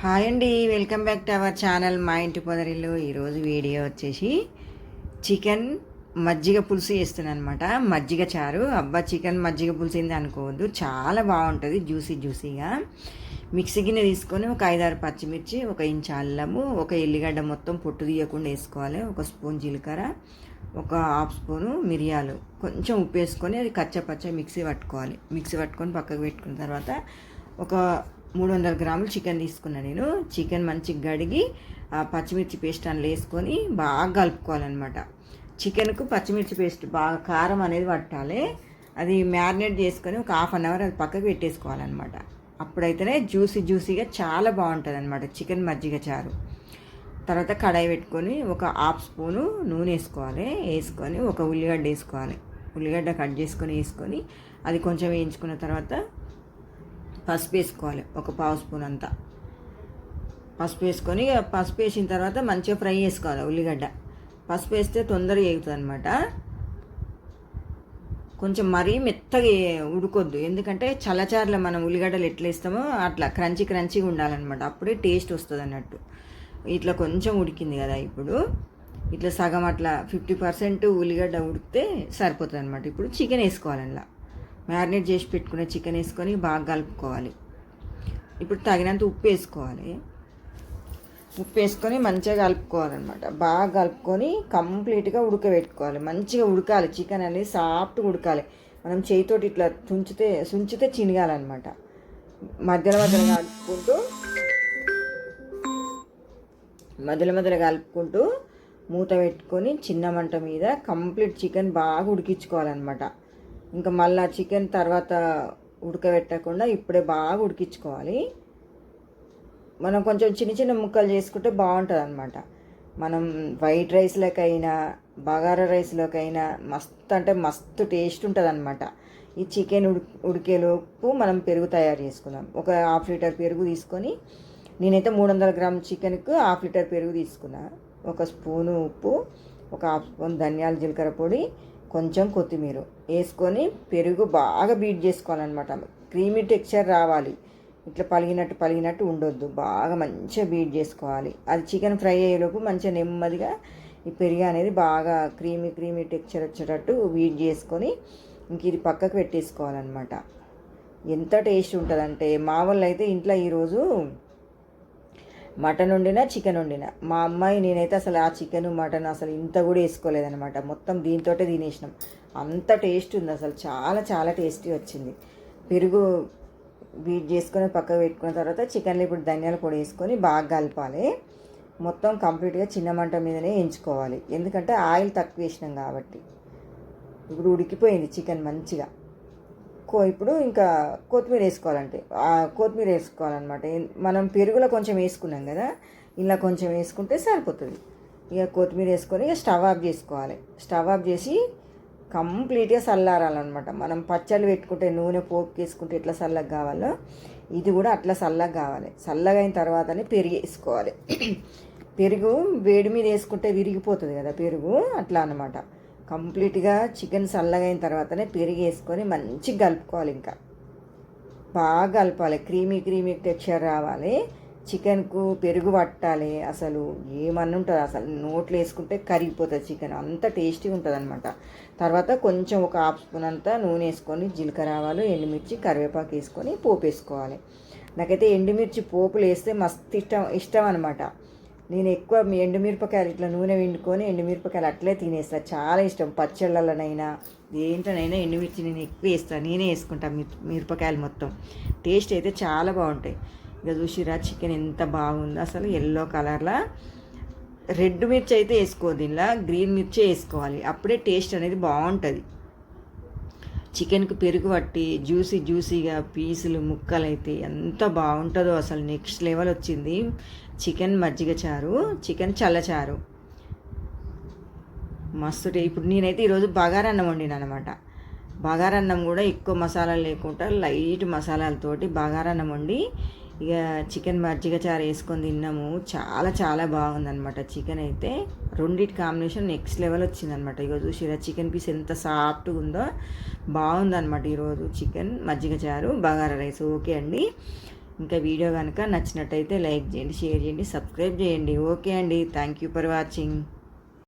Hi అండి welcome back to our channel మా ఇంటి పొదరిలో ఈరోజు వీడియో వచ్చేసి చికెన్ మజ్జిగ పులుసు వేస్తున్నాను అనమాట మజ్జిగ చారు. అబ్బా చికెన్ మజ్జిగ పులుసు ఏంది అనుకోవద్దు. చాలా బాగుంటుంది జ్యూసీ జ్యూసీగా. మిక్సీ గిన్నె తీసుకొని ఒక ఐదారు పచ్చిమిర్చి ఒక ఇంచు అల్లము ఒక ఎల్లిగడ్డ మొత్తం పొట్టు తీయకుండా వేసుకోవాలి. ఒక స్పూన్ జీలకర్ర ఒక హాఫ్ స్పూను మిరియాలు. కొంచెం ఉప్పు వేసుకొని అది కచ్చపచ్చ మిక్సీ పట్టుకోవాలి. మిక్సీ పట్టుకొని పక్కకు పెట్టుకున్న తర్వాత ఒక మూడు వందల గ్రాములు చికెన్ తీసుకున్నా నేను. చికెన్ మంచిగా కడిగి ఆ పచ్చిమిర్చి పేస్ట్ అందులో వేసుకొని బాగా కలుపుకోవాలన్నమాట. చికెన్కు పచ్చిమిర్చి పేస్ట్ బాగా కారం అనేది పట్టాలి. అది మ్యారినేట్ చేసుకొని ఒక హాఫ్ అన్ అవర్ అది పక్కకు పెట్టేసుకోవాలన్నమాట. అప్పుడైతేనే జ్యూసీ జ్యూసీగా చాలా బాగుంటుంది అనమాట చికెన్ మజ్జిగ చారు. తర్వాత కడాయి పెట్టుకొని ఒక హాఫ్ స్పూను నూనె వేసుకోవాలి. వేసుకొని ఒక ఉల్లిగడ్డ వేసుకోవాలి. ఉల్లిగడ్డ కట్ చేసుకొని వేసుకొని అది కొంచెం వేయించుకున్న తర్వాత పసుపు వేసుకోవాలి ఒక పావు స్పూన్ అంతా. పసుపు వేసుకొని పసుపు వేసిన తర్వాత మంచిగా ఫ్రై చేసుకోవాలి ఉల్లిగడ్డ. పసుపు వేస్తే తొందరగా వేగుతుంది అనమాట కొంచెం మరీ మెత్తగా ఉడుకొద్దు. ఎందుకంటే చల్లచారులో మనం ఉల్లిగడ్డలు ఎట్లా ఇస్తామో అట్లా క్రంచి క్రంచిగా ఉండాలన్నమాట. అప్పుడే టేస్ట్ వస్తుంది అన్నట్టు. ఇట్లా కొంచెం ఉడికింది కదా ఇప్పుడు. ఇట్లా సగం అట్లా ఫిఫ్టీ పర్సెంట్ ఉల్లిగడ్డ ఉడికితే సరిపోతుంది అనమాట ఇప్పుడు చికెన్ వేసుకోవాలి అలా మ్యారినేట్ చేసి పెట్టుకున్న చికెన్ వేసుకొని బాగా కలుపుకోవాలి. ఇప్పుడు తగినంత ఉప్పు వేసుకోవాలి. ఉప్పు వేసుకొని మంచిగా కలుపుకోవాలన్నమాట. బాగా కలుపుకొని కంప్లీట్గా ఉడకబెట్టుకోవాలి. మంచిగా ఉడకాలి. చికెన్ అనేది సాఫ్ట్గా ఉడకాలి. మనం చేయితోటి ఇట్లా తుంచితే సుంచితే చినగాలన్నమాట. మధ్యలో మధ్యలో కలుపుకుంటూ మధ్యలో మధ్యలో కలుపుకుంటూ మూత పెట్టుకొని చిన్న మంట మీద కంప్లీట్ చికెన్ బాగా ఉడికించుకోవాలన్నమాట. ఇంకా మళ్ళీ చికెన్ తర్వాత ఉడకబెట్టకుండా ఇప్పుడే బాగా ఉడికించుకోవాలి. మనం కొంచెం చిన్న చిన్న ముక్కలు చేసుకుంటే బాగుంటుంది అనమాట మనం వైట్ రైస్లోకైనా బగారా రైస్లోకైనా మస్తు అంటే మస్తు టేస్ట్ ఉంటుంది అనమాట ఈ చికెన్ ఉడి ఉడికేలోపు మనం పెరుగు తయారు చేసుకుందాం. ఒక హాఫ్ లీటర్ పెరుగు తీసుకొని నేనైతే మూడు వందల గ్రాముల చికెన్కు హాఫ్ లీటర్ పెరుగు తీసుకున్నా. ఒక స్పూను ఉప్పు ఒక హాఫ్ స్పూన్ ధనియాల జీలకర్ర పొడి కొంచెం కొత్తిమీర వేసుకొని పెరుగు బాగా బీట్ చేసుకోవాలన్నమాట. క్రీమీ టెక్స్చర్ రావాలి. ఇట్లా పలిగినట్టు పలిగినట్టు ఉండొద్దు. బాగా మంచిగా బీట్ చేసుకోవాలి. అది చికెన్ ఫ్రై అయ్యేలోపు మంచిగా నెమ్మదిగా ఈ పెరుగు అనేది బాగా క్రీమీ క్రీమీ టెక్స్చర్ వచ్చేటట్టు బీట్ చేసుకొని ఇంక ఇది పక్కకు పెట్టేసుకోవాలన్నమాట. ఎంత టేస్ట్ ఉంటుందంటే మా వాళ్ళు అయితే ఇంట్లో ఈరోజు మటన్ వండినా చికెన్ వండినా. మా అమ్మాయి నేనైతే అసలు ఆ చికెన్ మటన్ అసలు ఇంత కూడా వేసుకోలేదనమాట మొత్తం దీంతోటే తినేసినాం. అంత టేస్ట్ ఉంది అసలు. చాలా చాలా టేస్టీ వచ్చింది. పెరుగు బీట్ చేసుకొని పక్కకు పెట్టుకున్న తర్వాత చికెన్లో ఇప్పుడు ధనియాల పొడి వేసుకొని బాగా కలపాలి. మొత్తం కంప్లీట్గా చిన్న మంట మీదనే ఎంచుకోవాలి ఎందుకంటే ఆయిల్ తక్కువ వేసినాం కాబట్టి. ఇప్పుడు ఉడికిపోయింది చికెన్ మంచిగా. ఇప్పుడు ఇంకా కొత్తిమీర వేసుకోవాలంటే కొత్తిమీర వేసుకోవాలన్నమాట. మనం పెరుగులో కొంచెం వేసుకున్నాం కదా ఇలా కొంచెం వేసుకుంటే సరిపోతుంది. ఇక కొత్తిమీర వేసుకొని ఇక స్టవ్ ఆఫ్ చేసుకోవాలి. స్టవ్ ఆఫ్ చేసి కంప్లీట్గా చల్లారాలన్నమాట. మనం పచ్చళ్ళు పెట్టుకుంటే నూనె పోపు వేసుకుంటే ఎట్లా చల్లగా కావాలో ఇది కూడా అట్లా చల్లగా కావాలి. చల్లగా అయిన తర్వాతనే పెరుగు వేసుకోవాలి. పెరుగు వేడి మీద వేసుకుంటే విరిగిపోతుంది కదా పెరుగు అట్లా అనమాట కంప్లీట్గా చికెన్ చల్లగైన తర్వాతనే పెరుగు వేసుకొని మంచిగా కలుపుకోవాలి ఇంకా. బాగా కలపాలి. క్రీమీ క్రీమీ టెక్స్చర్ రావాలి. చికెన్కు పెరుగు పట్టాలి అసలు. ఏమన్నా ఉంటుంది అసలు నోట్లో వేసుకుంటే కరిగిపోతుంది చికెన్. అంత టేస్టీగా ఉంటుంది అనమాట తర్వాత కొంచెం ఒక హాఫ్ స్పూన్ అంతా నూనె వేసుకొని జీలకర్ర ఆవాలు ఎండుమిర్చి కరివేపాకు వేసుకొని పోపు వేసుకోవాలి నాకైతే ఎండుమిర్చి పోపులు వేస్తే మస్తు ఇష్టం ఇష్టం అనమాట నేను ఎక్కువ ఎండుమిరపకాయలు ఇట్లా నూనె వండుకొని ఎండుమిరపకాయలు అట్లే తినేస్తాను చాలా ఇష్టం పచ్చళ్ళలోనైనా దేంట్లోనైనా ఎండుమిర్చి నేను ఎక్కువ వేస్తాను నేనే వేసుకుంటాను మిరపకాయలు మొత్తం. టేస్ట్ అయితే చాలా బాగుంటాయి. ఇక చూసిరా చికెన్ ఎంత బాగుందో. అసలు ఎల్లో కలర్లో రెడ్ మిర్చి అయితే వేసుకో ఇలా గ్రీన్ మిర్చి వేసుకోవాలి. అప్పుడే టేస్ట్ అనేది బాగుంటుంది. చికెన్కి పెరుగు పట్టి జ్యూసీ జ్యూసీగా పీసులు ముక్కలు అయితే ఎంత బాగుంటుందో అసలు నెక్స్ట్ లెవెల్ వచ్చింది. చికెన్ మజ్జిగ చారు చికెన్ చల్లచారు మస్తు ఇప్పుడు నేనైతే ఈరోజు బగారన్నం వండిన అనమాట బగారన్నం కూడా ఎక్కువ మసాలాలు లేకుండా లైట్ మసాలాలతోటి బగారన్నం వండి ఇక చికెన్ మజ్జిగ చారు వేసుకొని తిన్నాము. చాలా చాలా బాగుందనమాట చికెన్ అయితే. రెండింటి కాంబినేషన్ నెక్స్ట్ లెవెల్ వచ్చిందనమాట ఇక చూసిరా చికెన్ పీస్ ఎంత సాఫ్ట్గా ఉందో బాగుందనమాట ఈరోజు చికెన్ మజ్జిగ చారు బగారా రైస్. ఓకే అండి. ఇంకా వీడియో కనుక నచ్చినట్టయితే లైక్ చేయండి షేర్ చేయండి సబ్స్క్రైబ్ చేయండి. ఓకే అండి. Thank you for watching.